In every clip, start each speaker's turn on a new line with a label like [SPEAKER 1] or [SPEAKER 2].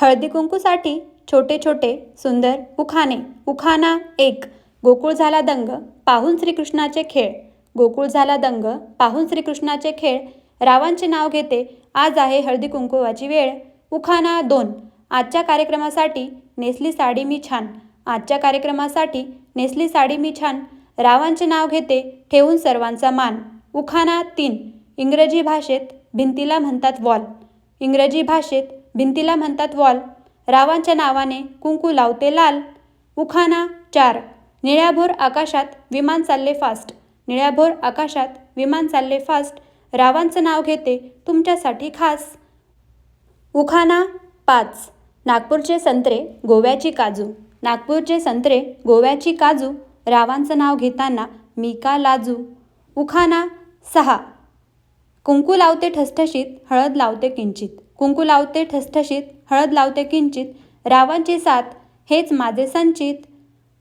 [SPEAKER 1] हळदी कुंकूसाठी छोटे छोटे सुंदर उखाणे. उखाणा एक. गोकुळ झाला दंग पाहून श्रीकृष्णाचे खेळ. गोकुळ झाला दंग पाहून श्रीकृष्णाचे खेळ. रावांचे नाव घेते आज आहे हळदी कुंकुवाची वेळ. उखाणा दोन. आजच्या कार्यक्रमासाठी नेसली साडी मी छान. आजच्या कार्यक्रमासाठी नेसली साडी मी छान. रावांचे नाव घेते ठेवून सर्वांचा मान. उखाणा तीन. इंग्रजी भाषेत भिंतीला म्हणतात वॉल. इंग्रजी भाषेत भिंतीला म्हणतात वॉल. रावांच्या नावाने कुंकू लावते लाल. उखाना चार. निळ्याभोर आकाशात विमान चालले फास्ट निळ्याभोर आकाशात विमान चालले फास्ट रावांचं नाव घेते तुमच्यासाठी खास. उखाना पाच. नागपूरचे संत्रे गोव्याची काजू. नागपूरचे संत्रे गोव्याची काजू. रावांचं नाव घेताना मी का लाजू. उखाना सहा. कुंकू लावते ठसठशीत हळद लावते किंचित. कुंकू लावते ठसठशीत हळद लावते किंचित रावांची साथ हेच माझे संचित.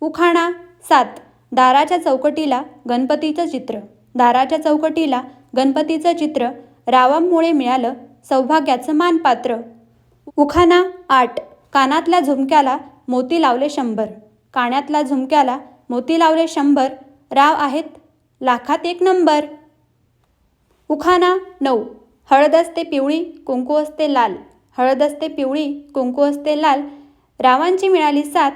[SPEAKER 1] उखाणा सात दाराच्या चौकटीला गणपतीचं चित्र. दाराच्या चौकटीला गणपतीचं चित्र रावांमुळे मिळालं सौभाग्याचं मानपात्र. उखाणा आठ कानातल्या झुमक्याला मोती लावले शंभर. कानातल्या झुमक्याला मोती लावले शंभर. राव आहेत लाखात एक नंबर. उखाणा नऊ हळद असते पिवळी कुंकू असते लाल. हळद असते पिवळी कुंकू असते लाल. रावांची मिळाली साथ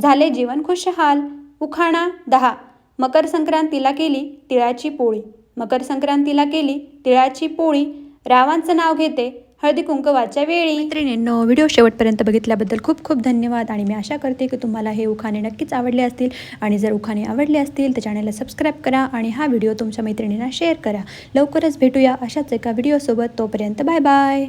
[SPEAKER 1] झाले जीवन खुशहाल. उखाणा दहा. मकर संक्रांतीला केली तिळाची पोळी. मकर संक्रांतीला केली तिळाची पोळी. रावांचं नाव घेते हळदी कुंकवाच्या वेळी. मैत्रिणींनो व्हिडिओ शेवटपर्यंत बघितल्याबद्दल खूप खूप धन्यवाद आणि मी आशा करते की तुम्हाला हे उखाणे नक्कीच आवडले असतील. आणि जर उखाणे आवडले असतील तर चॅनलला सबस्क्राईब करा आणि हा व्हिडिओ तुमच्या मैत्रिणींना शेअर करा. लवकरच भेटूया अशाच एका व्हिडिओसोबत. तोपर्यंत बाय बाय